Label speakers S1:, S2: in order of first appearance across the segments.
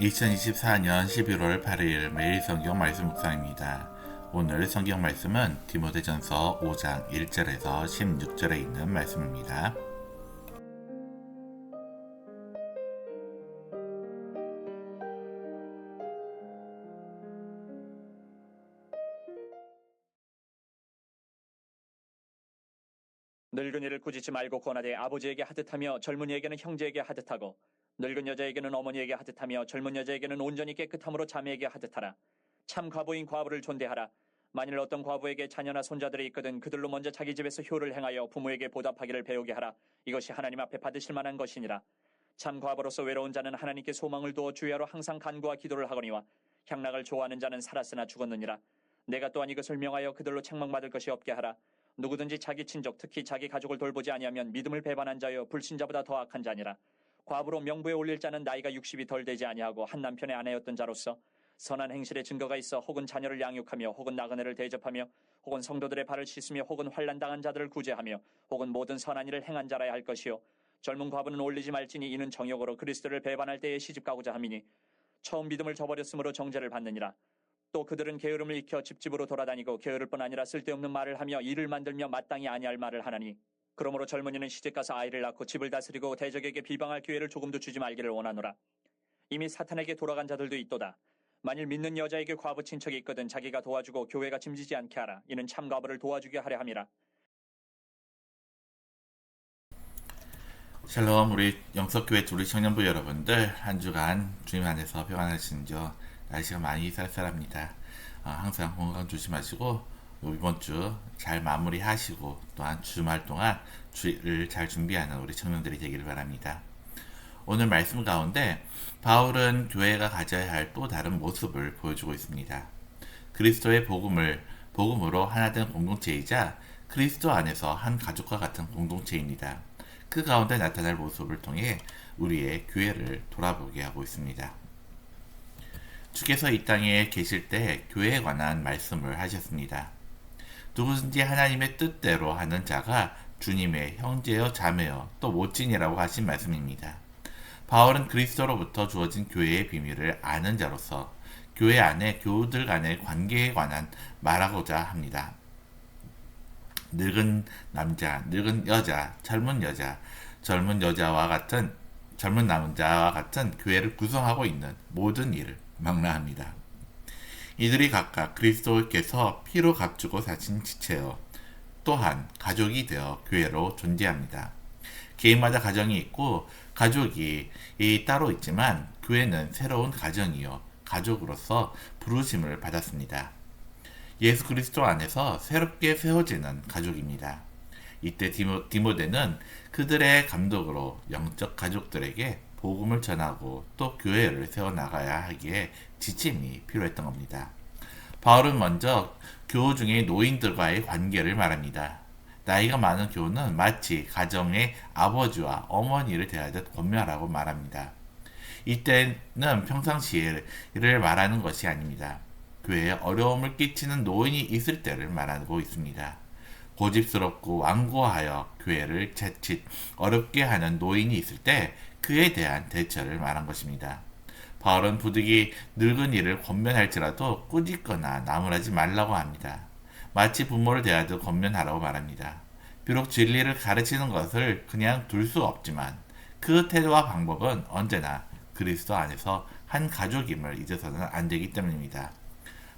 S1: 2024년 11월 8일 매일 성경 말씀 묵상입니다. 오늘 성경 말씀은 디모데전서 5장 1절에서 16절에 있는 말씀입니다.
S2: 늙은이를 꾸짖지 말고 권하되 아버지에게 하듯하며 젊은이에게는 형제에게 하듯하고 늙은 여자에게는 어머니에게 하듯하며 젊은 여자에게는 온전히 깨끗함으로 자매에게 하듯하라. 참 과부인 과부를 존대하라. 만일 어떤 과부에게 자녀나 손자들이 있거든 그들로 먼저 자기 집에서 효를 행하여 부모에게 보답하기를 배우게 하라. 이것이 하나님 앞에 받으실 만한 것이니라. 참 과부로서 외로운 자는 하나님께 소망을 두어 주야로 항상 간구와 기도를 하거니와 향락을 좋아하는 자는 살았으나 죽었느니라. 내가 또한 이것을 명하여 그들로 책망받을 것이 없게 하라. 누구든지 자기 친족 특히 자기 가족을 돌보지 아니하면 믿음을 배반한 자여 불신자보다 더 악한 자니라. 과부로 명부에 올릴 자는 나이가 60이 덜 되지 아니하고 한 남편의 아내였던 자로서 선한 행실의 증거가 있어 혹은 자녀를 양육하며 혹은 나그네를 대접하며 혹은 성도들의 발을 씻으며 혹은 환란 당한 자들을 구제하며 혹은 모든 선한 일을 행한 자라야 할 것이요. 젊은 과부는 올리지 말지니 이는 정욕으로 그리스도를 배반할 때에 시집가고자 함이니 처음 믿음을 저버렸으므로 정죄를 받느니라. 또 그들은 게으름을 익혀 집집으로 돌아다니고 게으를 뿐 아니라 쓸데없는 말을 하며 일을 만들며 마땅히 아니할 말을 하나니 그러므로 젊은이는 시집가서 아이를 낳고 집을 다스리고 대적에게 비방할 기회를 조금도 주지 말기를 원하노라. 이미 사탄에게 돌아간 자들도 있도다. 만일 믿는 여자에게 과부 친척이 있거든 자기가 도와주고 교회가 짐지지 않게 하라. 이는 참 과부를 도와주게 하려 함이라.
S1: 샬롬 우리 영석교회 우리 청년부 여러분들 한 주간 주님 안에서 평안하신 저 날씨가 많이 쌀쌀합니다. 어, 항상 건강 조심하시고 이번 주 잘 마무리하시고 또한 주말 동안 주일을 잘 준비하는 우리 청년들이 되기를 바랍니다. 오늘 말씀 가운데 바울은 교회가 가져야 할 또 다른 모습을 보여주고 있습니다. 그리스도의 복음을 복음으로 하나된 공동체이자 그리스도 안에서 한 가족과 같은 공동체입니다. 그 가운데 나타날 모습을 통해 우리의 교회를 돌아보게 하고 있습니다. 주께서 이 땅에 계실 때 교회에 관한 말씀을 하셨습니다. 누구든지 하나님의 뜻대로 하는 자가 주님의 형제여 자매여 또 모친이라고 하신 말씀입니다. 바울은 그리스도로부터 주어진 교회의 비밀을 아는 자로서 교회 안에 교우들 간의 관계에 관한 말하고자 합니다. 늙은 남자, 늙은 여자, 젊은 여자, 젊은 여자와 같은 젊은 남자와 같은 교회를 구성하고 있는 모든 일을 망라합니다. 이들이 각각 그리스도께서 피로 값주고 사신 지체여 또한 가족이 되어 교회로 존재합니다. 개인마다 가정이 있고 가족이 따로 있지만 교회는 새로운 가정이요 가족으로서 부르심을 받았습니다. 예수 그리스도 안에서 새롭게 세워지는 가족입니다. 이때 디모, 디모데는 그들의 감독으로 영적 가족들에게 복음을 전하고 또 교회를 세워나가야 하기에 지침이 필요했던 겁니다. 바울은 먼저 교우 중의 노인들과의 관계를 말합니다. 나이가 많은 교우는 마치 가정의 아버지와 어머니를 대하듯 권면하라고 말합니다. 이때는 평상시에를 말하는 것이 아닙니다. 교회에 어려움을 끼치는 노인이 있을 때를 말하고 있습니다. 고집스럽고 완고하여 교회를 채칫 어렵게 하는 노인이 있을 때 그에 대한 대처를 말한 것입니다. 바울은 부득이 늙은 이를 권면할지라도 꾸짖거나 나무라지 말라고 합니다. 마치 부모를 대하듯 권면하라고 말합니다. 비록 진리를 가르치는 것을 그냥 둘 수 없지만 그 태도와 방법은 언제나 그리스도 안에서 한 가족임을 잊어서는 안 되기 때문입니다.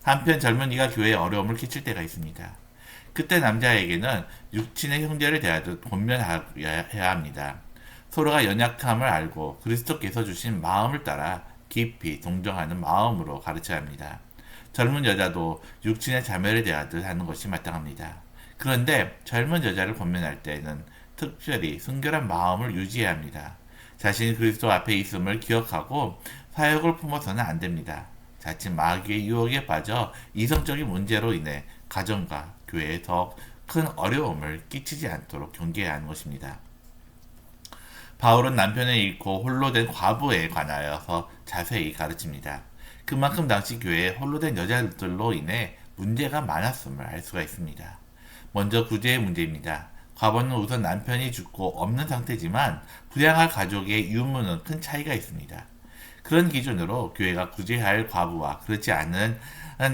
S1: 한편 젊은이가 교회에 어려움을 끼칠 때가 있습니다. 그때 남자에게는 육친의 형제를 대하듯 권면해야 합니다. 서로가 연약함을 알고 그리스도께서 주신 마음을 따라 깊이 동정하는 마음으로 가르쳐야 합니다. 젊은 여자도 육친의 자매를 대하듯 하는 것이 마땅합니다. 그런데 젊은 여자를 권면할 때는 특별히 순결한 마음을 유지해야 합니다. 자신이 그리스도 앞에 있음을 기억하고 사역을 품어서는 안 됩니다. 자칫 마귀의 유혹에 빠져 이성적인 문제로 인해 가정과 교회에 더큰 어려움을 끼치지 않도록 경계해야 하는 것입니다. 바울은 남편을 잃고 홀로 된 과부에 관하여서 자세히 가르칩니다. 그만큼 당시 교회에 홀로 된 여자들로 인해 문제가 많았음을 알 수가 있습니다. 먼저 구제의 문제입니다. 과부는 우선 남편이 죽고 없는 상태지만 부양할 가족의 유무는 큰 차이가 있습니다. 그런 기준으로 교회가 구제해야 할 과부와 그렇지 않은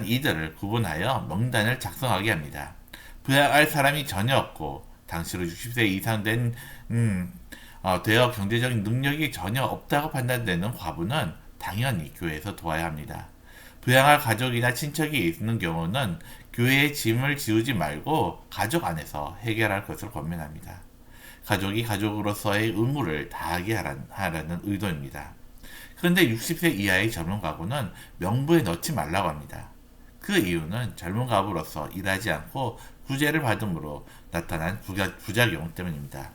S1: 이들을 구분하여 명단을 작성하게 합니다. 부양할 사람이 전혀 없고 당시로 60세 이상 된 음, 어, 되어 경제적인 능력이 전혀 없다고 판단되는 과부는 당연히 교회에서 도와야 합니다. 부양할 가족이나 친척이 있는 경우는 교회의 짐을 지우지 말고 가족 안에서 해결할 것을 권면합니다. 가족이 가족으로서의 의무를 다하게 하라는, 의도입니다. 그런데 60세 이하의 젊은 가구는 명부에 넣지 말라고 합니다. 그 이유는 젊은 가부로서 일하지 않고 구제를 받음으로 나타난 부작용 때문입니다.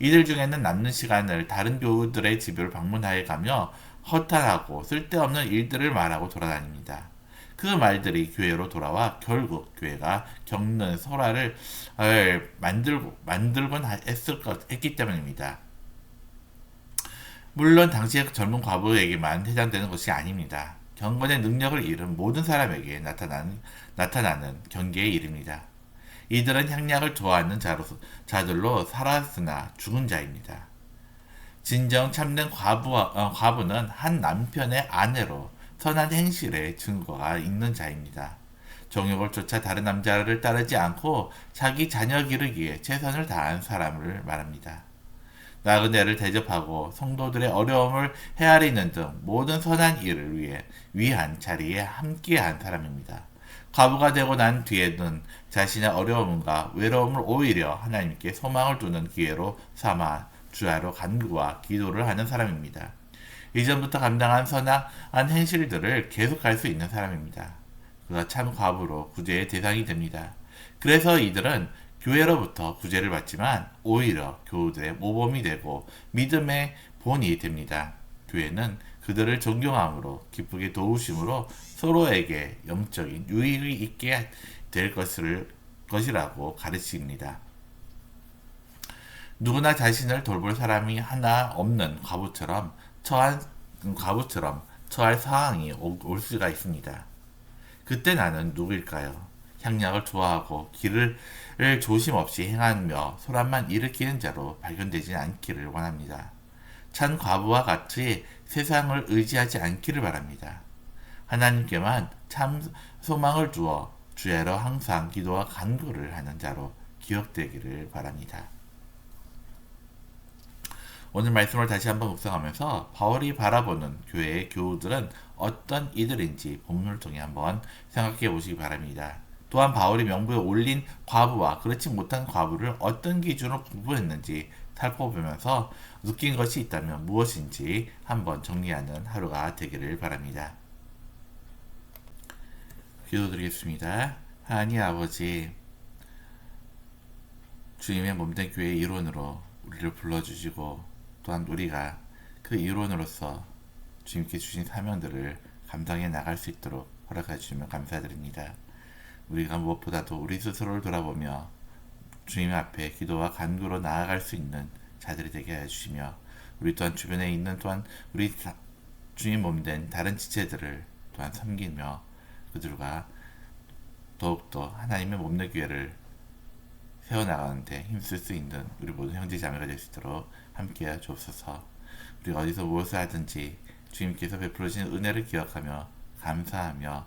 S1: 이들 중에는 남는 시간을 다른 교우들의 집을 방문하여 가며 허탈하고 쓸데없는 일들을 말하고 돌아다닙니다. 그 말들이 교회로 돌아와 결국 교회가 겪는 소라를 을 만들고 만들곤 하- 했을 것 했기 때문입니다. 물론 당시의 젊은 과부에게만 해당되는 것이 아닙니다. 경건의 능력을 잃은 모든 사람에게 나타나는, 나타나는 경계의 일입니다. 이들은 향락을 좋아하는 자로, 자들로 살았으나 죽은 자입니다. 진정 참된 과부와, 어, 과부는 한 남편의 아내로 선한 행실의 증거가 있는 자입니다. 정욕을 쫓아 다른 남자를 따르지 않고 자기 자녀 기르기에 최선을 다한 사람을 말합니다. 나그네를 대접하고 성도들의 어려움을 헤아리는 등 모든 선한 일을 위해 위한 자리에 함께한 사람입니다. 과부가 되고 난 뒤에는 자신의 어려움과 외로움을 오히려 하나님께 소망을 두는 기회로 삼아 주야로 간구와 기도를 하는 사람입니다. 이전부터 감당한 선한 행실들을 계속할 수 있는 사람입니다. 그가 참 과부로 구제의 대상이 됩니다. 그래서 이들은 교회로부터 구제를 받지만 오히려 교우들의 모범이 되고 믿음의 본이 됩니다. 교회는 그들을 존경함으로 기쁘게 도우심으로 서로에게 영적인 유익이 있게 될 것을 것이라고 가르칩니다. 누구나 자신을 돌볼 사람이 하나 없는 과부처럼 처한 과부처럼 처할 상황이 오- 올 수가 있습니다. 그때 나는 누구일까요? 향락을 좋아하고 길을 조심 없이 행하며 소란만 일으키는 자로 발견되지 않기를 원합니다. 찬 과부와 같이 세상을 의지하지 않기를 바랍니다. 하나님께만 참 소망을 두어 주야로 항상 기도와 간구를 하는 자로 기억되기를 바랍니다. 오늘 말씀을 다시 한번 묵상하면서 바울이 바라보는 교회의 교우들은 어떤 이들인지 본문을 통해 한번 생각해 보시기 바랍니다. 또한 바울이 명부에 올린 과부와 그렇지 못한 과부를 어떤 기준으로 구분했는지 살펴보면서 느낀 것이 있다면 무엇인지 한번 정리하는 하루가 되기를 바랍니다. 기도드리겠습니다. 하나님 아버지, 주님의 몸된 교회의 일원으로 우리를 불러주시고 또한 우리가 그 일원으로서 주님께 주신 사명들을 감당해 나갈 수 있도록 허락해 주시면 감사드립니다. 우리가 무엇보다도 우리 스스로를 돌아보며 주님 앞에 기도와 간구로 나아갈 수 있는 자들이 되게 하여 주시며 우리 또한 주변에 있는 또한 우리 다- 주님 몸된 다른 지체들을 또한 섬기며 그들과 더욱더 하나님의 몸된 교회를 세워나가는데 힘쓸 수 있는 우리 모든 형제 자매가 될 수 있도록 함께하여 주옵소서. 우리가 어디서 무엇을 하든지 주님께서 베풀어 주신 은혜를 기억하며 감사하며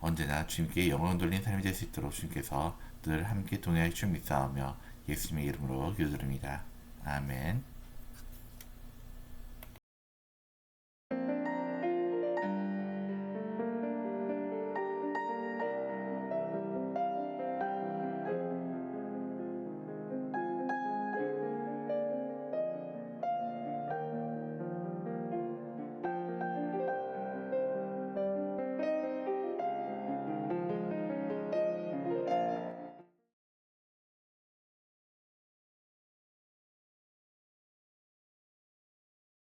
S1: 언제나 주님께 영광 돌린 삶이 될 수 있도록 주님께서 늘 함께 동행하여 주님 믿사오며 예수님의 이름으로 기도드립니다. 아멘.